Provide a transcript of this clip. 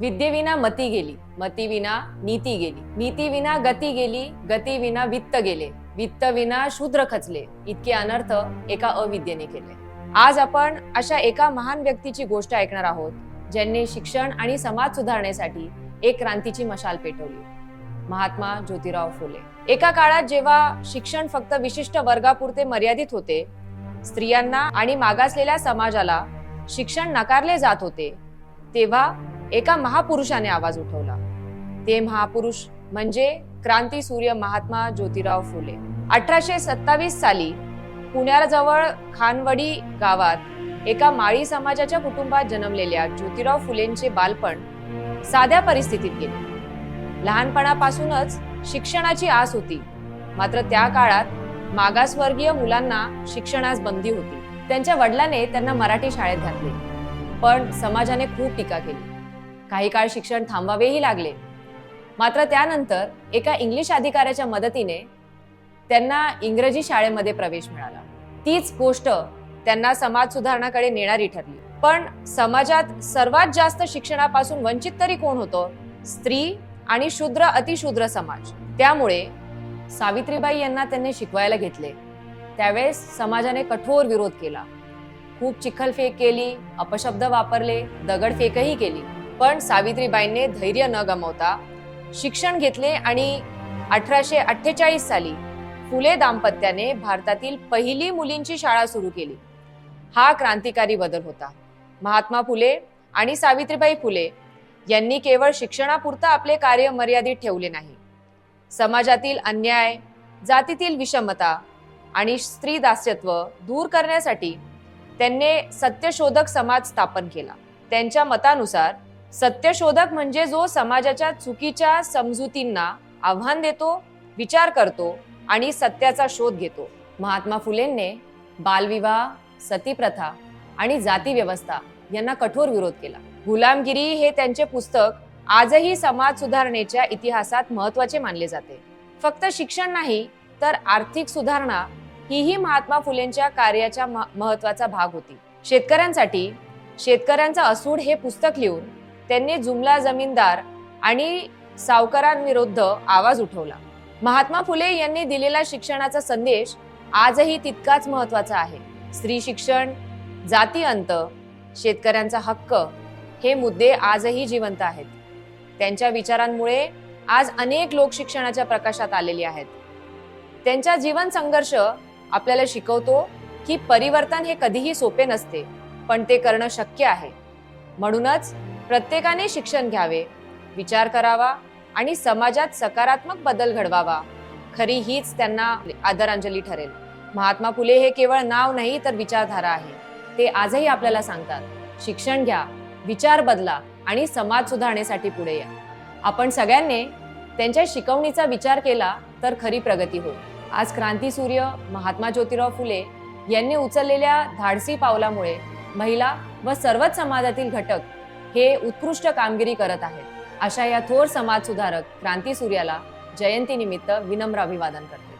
विद्येविना मती गेली मतीविना नीती गेली. नीतीविना गती गेली गतीविना वित्त गेले. वित्त विना शूद्र खचले. इतके अनर्थ एका अविद्येने केले. आज आपण अशा एका महान व्यक्तीची गोष्ट ऐकणार आहोत ज्यांनी शिक्षण आणि समाज सुधारण्यासाठी एक क्रांतीची मशाल पेटवली. महात्मा ज्योतिराव फुले. एका काळात जेव्हा शिक्षण फक्त विशिष्ट वर्गापुरते मर्यादित होते स्त्रियांना आणि मागासलेल्या समाजाला शिक्षण नाकारले जात होते तेव्हा एका महापुरुषाने आवाज उठवला. ते महापुरुष म्हणजे क्रांती सूर्य महात्मा ज्योतिराव फुले. अठराशे सत्तावीस साली पुण्याजवळ खानवडी गावात एका माळी समाजाच्या कुटुंबात जन्मलेल्या ज्योतिराव फुलेंचे बालपण साध्या परिस्थितीत गेले. लहानपणापासूनच शिक्षणाची आस होती. मात्र त्या काळात मागासवर्गीय मुलांना शिक्षणास बंदी होती. त्यांच्या वडिलाने त्यांना मराठी शाळेत घातले. पण समाजाने खूप टीका केली. काही काळ शिक्षण थांबवावेही लागले. मात्र त्यानंतर एका इंग्लिश अधिकाऱ्याच्या मदतीने त्यांना इंग्रजी शाळेमध्ये प्रवेश मिळाला. तीच गोष्ट त्यांना समाज सुधारणाकडे नेणारी ठरली. पण समाजात सर्वात जास्त शिक्षणापासून वंचित तरी कोण होतं? स्त्री आणि शूद्र अतिशूद्र समाज. त्यामुळे सावित्रीबाई यांना त्यांनी शिकवायला घेतले. त्यावेळेस समाजाने कठोर विरोध केला. खूप चिखलफेक केली अपशब्द वापरले दगडफेकही केली. पण सावित्रीबाईंनी धैर्य न गमावता शिक्षण घेतले आणि अठराशे अठ्ठेचाळीस साली फुले दाम्पत्याने भारतातील पहिली मुलींची शाळा सुरू केली. हा क्रांतिकारी बदल होता. महात्मा फुले आणि सावित्रीबाई फुले यांनी केवळ शिक्षणापुरतं आपले कार्य मर्यादित ठेवले नाही. समाजातील अन्याय जातीतील विषमता आणि स्त्री दास्यत्व दूर करण्यासाठी त्यांनी सत्यशोधक समाज स्थापन केला. त्यांच्या मतानुसार सत्यशोधक म्हणजे जो समाजाच्या चुकीच्या समजुतींना आव्हान देतो विचार करतो आणि सत्याचा शोध घेतो. महात्मा फुलेंनी बालविवाह सतीप्रथा आणि जाती व्यवस्था यांना कठोर विरोध केला. गुलामगिरी हे त्यांचे पुस्तक आजही समाज सुधारणेच्या इतिहासात महत्त्वाचे मानले जाते. फक्त शिक्षण नाही तर आर्थिक सुधारणा हीही महात्मा फुलेंच्या कार्याच्या म- महत्त्वाचा भाग होती. शेतकऱ्यांसाठी शेतकऱ्यांचा असूड हे पुस्तक लिहून त्यांनी जुमला जमीनदार आणि सावकारांविरुद्ध आवाज उठवला. महात्मा फुले यांनी दिलेला शिक्षणाचा संदेश आजही तितकाच महत्त्वाचा आहे. स्त्री शिक्षण जाती अंत शेतकऱ्यांचा हक्क हे मुद्दे आजही जिवंत आहेत. त्यांच्या विचारांमुळे आज अनेक लोक शिक्षणाच्या प्रकाशात आलेले आहेत. त्यांचा जीवन संघर्ष आपल्याला शिकवतो की परिवर्तन हे कधीही सोपे नसते पण ते करणं शक्य आहे. म्हणूनच प्रत्येकाने शिक्षण घ्यावे विचार करावा आणि समाजात सकारात्मक बदल घडवावा. खरी हीच त्यांना आदरांजली ठरेल. महात्मा फुले हे केवळ नाव नाही तर विचारधारा आहे. ते आजही आपल्याला सांगतात शिक्षण घ्या विचार बदला आणि समाज सुधारण्यासाठी पुढे या. आपण सगळ्यांनी त्यांच्या शिकवणीचा विचार केला तर खरी प्रगती होईल. आज क्रांतीसूर्य महात्मा ज्योतिराव फुले यांनी उचललेल्या धाडसी पावलामुळे महिला व सर्वच समाजातील घटक हे उत्कृष्ट कामगिरी करत आहेत. अशा या थोर समाज सुधारक क्रांतीसूर्याला जयंतीनिमित्त विनम्र अभिवादन करते.